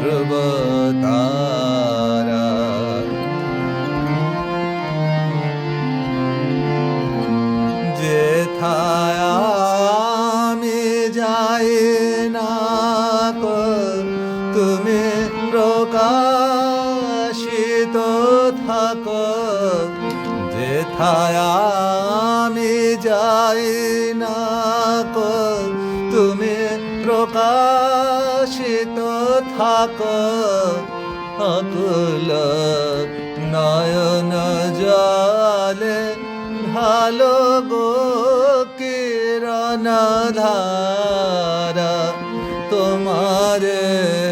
ধ্রুবতারা যেথায় আমি যাই না তুমি প্রকাশিত থাকো। যেথায় আমি যাই না তুমি প্রকাশিত থাকো অকুল নয়ন জলে ভালো গো কিরণ ধারা তোমারে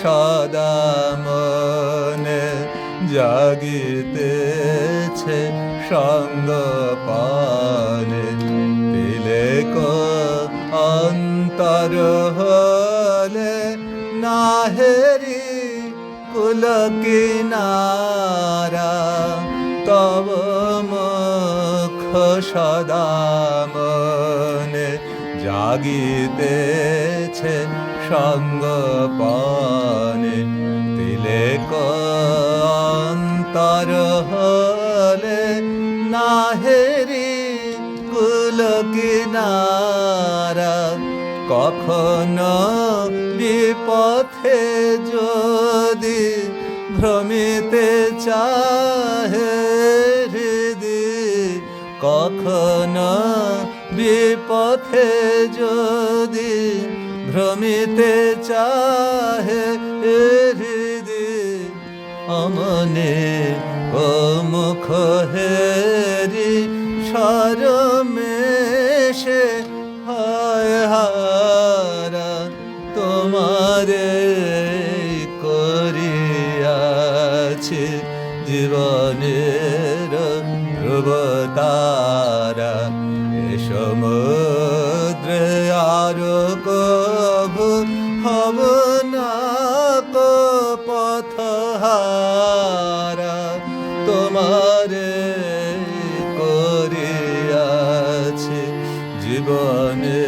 সদা মনে জাগিতেছে সঙ্গ পানে। তিলেক অন্তর হলে নাহেরি কুল কিনারা, তব মুখ সদা মনে জাগিতেছে সঙ্গ পানে। তিলেক অন্তর হলে নাহেরি কুল কিনারা। কখনো বিপথে যদি ভ্রমিতে চাহে কখনো বিপথে যদি ভ্রমিতে চাহে হৃদি অমনে মুখ হেরি সরমেশে হায় হারা তোমারে করিয়াছে জীবনের ধ্রুবতারা সমুদ্রে আর কভু হব না পথহারা তোমারে করিয়াছে জীবনে